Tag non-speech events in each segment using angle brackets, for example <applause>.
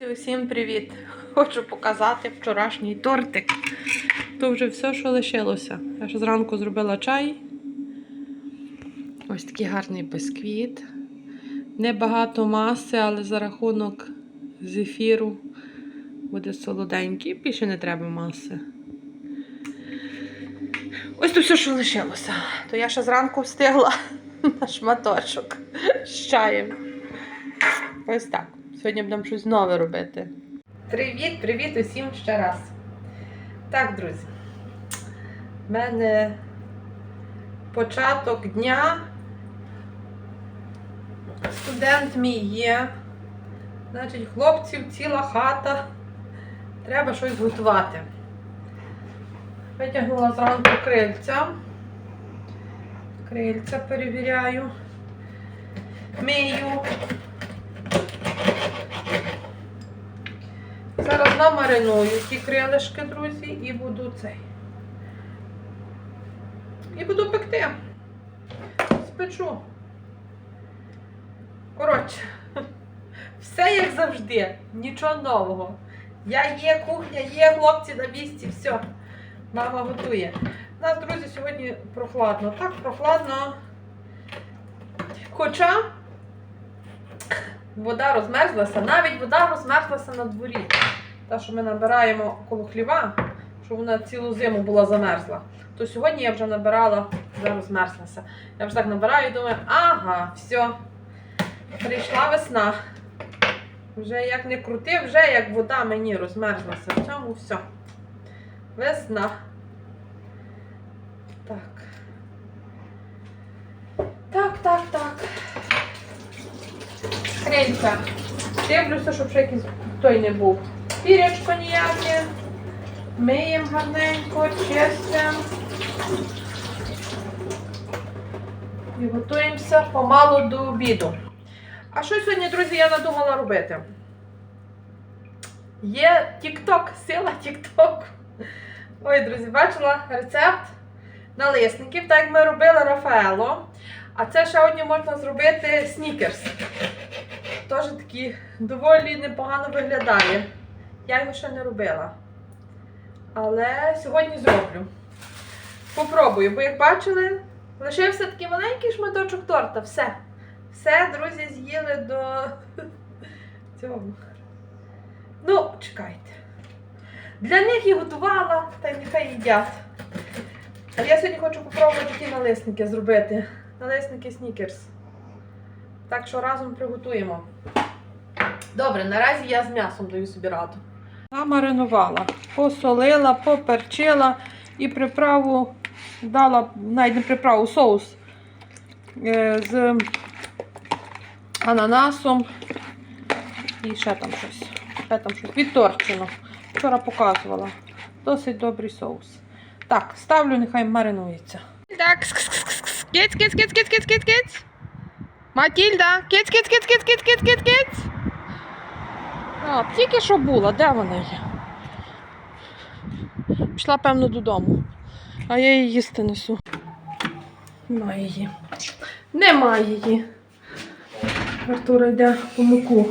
Усім привіт! Хочу показати вчорашній тортик. То вже все, що лишилося. Я ще зранку зробила чай. Ось такий гарний бисквіт. Небагато маси, але за рахунок зефіру буде солоденький. Більше не треба маси. Ось то все, що лишилося. То я ще зранку встигла <laughs> на шматочок з чаєм. Ось так. Сьогодні будемо щось нове робити. Привіт, привіт усім ще раз. Так, друзі. В мене початок дня. Студент мій є. Значить, хлопців ціла хата. Треба щось готувати. Витягнула зранку крильця. Крильця перевіряю. Мию. Зараз намариную ті крилишки, друзі, і буду цей. І буду пекти. Спечу. Коротше, <laughs> все як завжди, нічого нового. Я є, кухня є, хлопці на місці, все. Мама готує. У нас, друзі, сьогодні прохладно. Так, прохладно. Хоча вода розмерзлася, навіть вода розмерзлася на дворі. Та, що ми набираємо коло хліва, що вона цілу зиму була замерзла. То сьогодні я вже набирала, вже розмерзлася. Я вже так набираю і думаю, ага, все, прийшла весна. Вже як не крути, вже як вода мені розмерзлася. В цьому все. Весна. Так, так, так. Крильця. Дивлюся, щоб ще якийсь той не був. Пірячко ніяке. Миємо гарненько, чистимо. І готуємося помалу до обіду. А що сьогодні, друзі, я надумала робити? Є TikTok, сила TikTok. Ой, друзі, бачила рецепт налисників, так як ми робили Рафаело. А це ще одні можна зробити снікерс. Теж такий доволі непогано виглядає. Я його ще не робила. Але сьогодні зроблю. Попробую, бо як бачили, лишився такий маленький шматочок торта. Все. Все, друзі, з'їли до <laughs> цього. Ну, чекайте. Для них і готувала, та нехай їдять. А я сьогодні хочу попробувати ті налисники зробити. Налисники снікерс. Так що разом приготуємо. Добре, наразі я з м'ясом даю собі раду. Намаринувала, посолила, поперчила і приправу дала, навіть не приправу, соус е, з ананасом і ще там щось. Ще там щось відторчено. Вчора показувала. Досить добрий соус. Так, ставлю, нехай маринується. Так, киць, киць, киць, киць, киць, киць, киць. Матільда, киць, киць, киць, киць, киць, киць, киць, киць. А, тільки що була, де вона є? Пішла, певно, додому. А я її їсти несу. Немає її. Немає її. Артур йде по муку.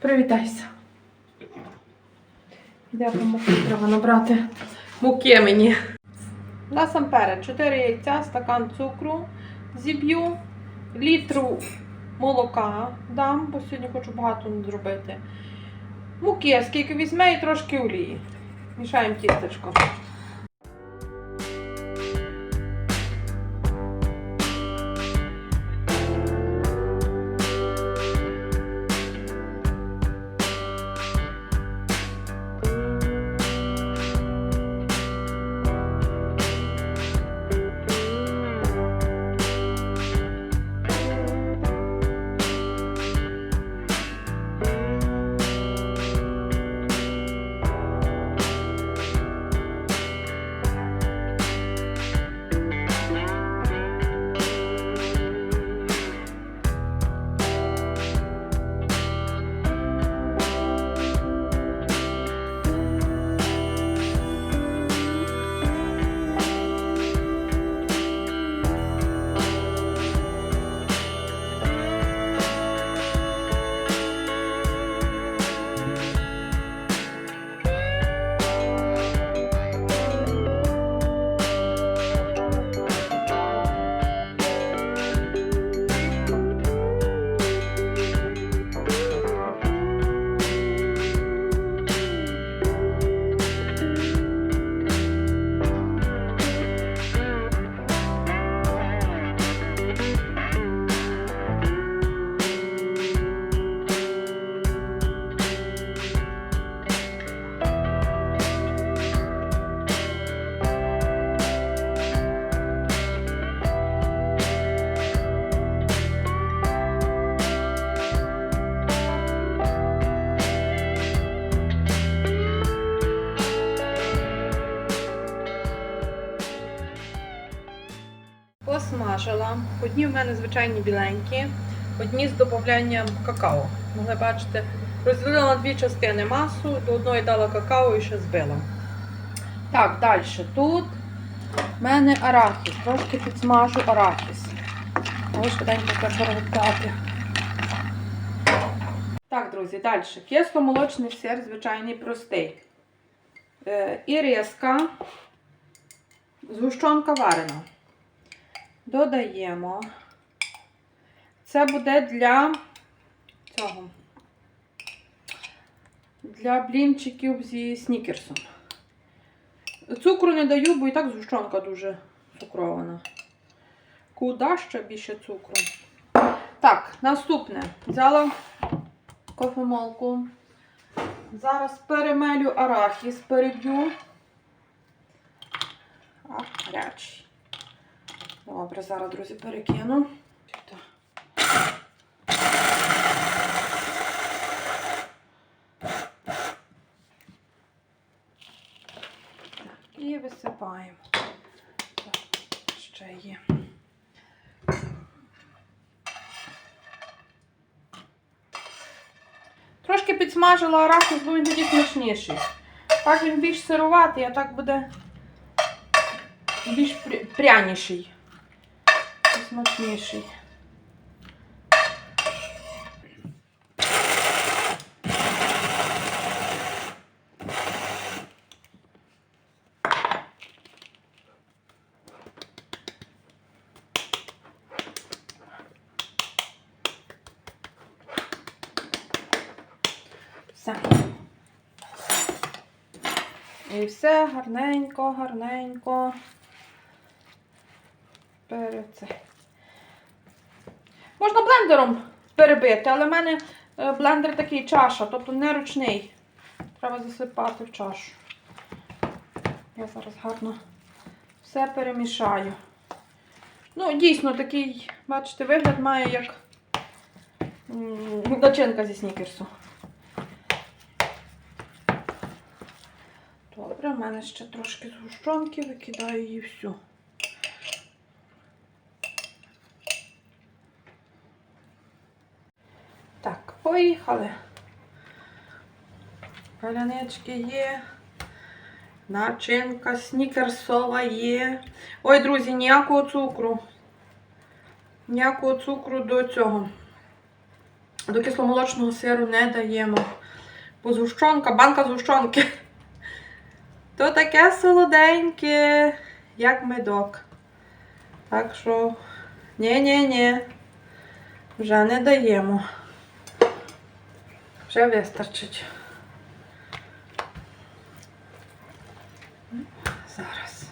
Привітайся. Йде по муку, треба набрати муки мені. Насамперед 4 яйця, стакан цукру зіб'ю, літру молока дам, бо сьогодні хочу багато зробити. Муки, скільки візьме і трошки олії. Мішаємо тістечко. Підсмажила. Одні в мене звичайні біленькі, одні з додаванням какао. Могли бачити, розділила дві частини масу, до одної дала какао і ще збила. Так, далі. Тут в мене арахіс. Трошки підсмажу арахіс. Ось швиденько треба перевертати. Так, друзі, далі. Кисломолочний сир, звичайний простий. Е, і різка, згущенка варена. Додаємо. Це буде для цього. Для блінчиків зі снікерсом. Цукру не даю, бо і так згущенка дуже цукрована. Куда ще більше цукру? Так, наступне. Взяла кофемолку. Зараз перемелю арахіс, переб'ю. А, гарячий. Добре, зараз, друзі, перекину. І висипаємо. Ще є. Трошки підсмажила арахіс, бо він тоді смачніший. Так він більш сируватий, а так буде більш пряніший. Смачніший. І все гарненько, гарненько. Переце. Можна блендером перебити, але в мене е, блендер такий чаша, тобто не ручний. Треба засипати в чашу. Я зараз гарно все перемішаю. Ну, дійсно, такий, бачите, вигляд має як начинка зі снікерсу. Добре, в мене ще трошки згущенки, викидаю її всю. Так, поїхали. Палянички є. Начинка снікерсова є. Ой, друзі, ніякого цукру. Ніякого цукру до цього. До кисломолочного сиру не даємо. Бо згущенка, банка згущенки. То таке солоденьке, як медок. Так що, ні-ні-ні, вже не даємо. Вже вистачить. Зараз.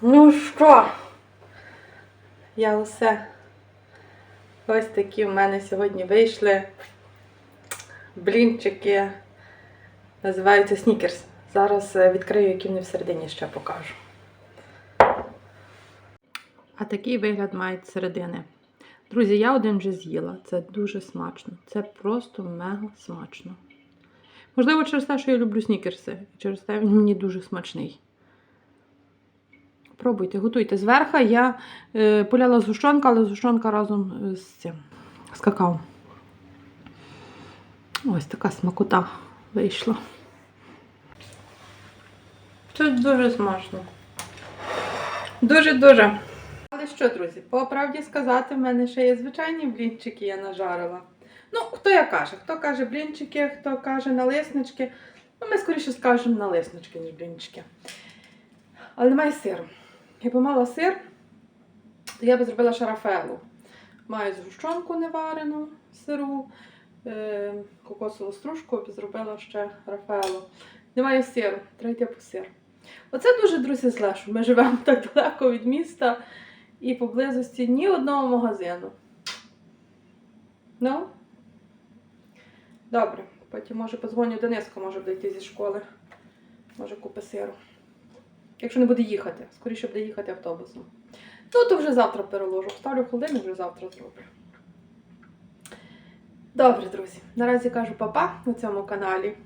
Ну що? Я усе. Ось такі в мене сьогодні вийшли блінчики. Називаються снікерс. Зараз е, відкрию, які вони всередині ще покажу. А такий вигляд мають середини. Друзі, я один вже з'їла. Це дуже смачно. Це просто мега смачно. Можливо, через те, що я люблю снікерси. І через те він мені дуже смачний. Пробуйте, готуйте. Зверху я е, поляла згущенка, але згущенка разом з цим, з какао. Ось така смакота вийшла. Це дуже смачно. Дуже-дуже. Але що, друзі, по правді сказати, в мене ще є звичайні блінчики, я нажарила. Ну, хто як каже, хто каже блінчики, хто каже налиснички. Ну, ми скоріше скажемо налиснички, ніж блінчики. Але немає сиру. Якби мала сир, то я би зробила шарафелу. Маю згущенку неварену сиру, е, кокосову стружку, би зробила ще рафелу. Немає сиру, треба йти по сир. Оце дуже, друзі, зле, що ми живемо так далеко від міста і поблизості ні одного магазину. Ну, добре, потім може подзвоню Дениску, може буде йти зі школи. Може купи сиру. Якщо не буде їхати, скоріше буде їхати автобусом. Ну, то вже завтра переложу. Вставлю в холодильник, вже завтра зроблю. Добре, друзі. Наразі кажу папа на цьому каналі.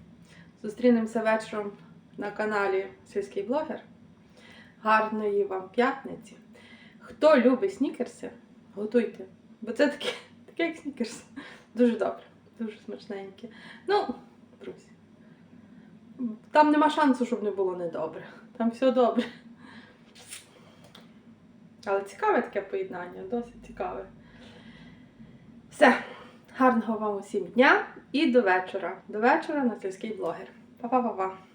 Зустрінемося вечором на каналі Сільський блогер. Гарної вам п'ятниці. Хто любить снікерси, готуйте. Бо це таке, <laughs> таке як снікерс. Дуже добре, дуже смачненьке. Ну, друзі. Там нема шансу, щоб не було недобре. Там все добре. Але цікаве таке поєднання, досить цікаве. Все. Гарного вам усім дня і до вечора. До вечора на сільський блогер. Па-па-па-па.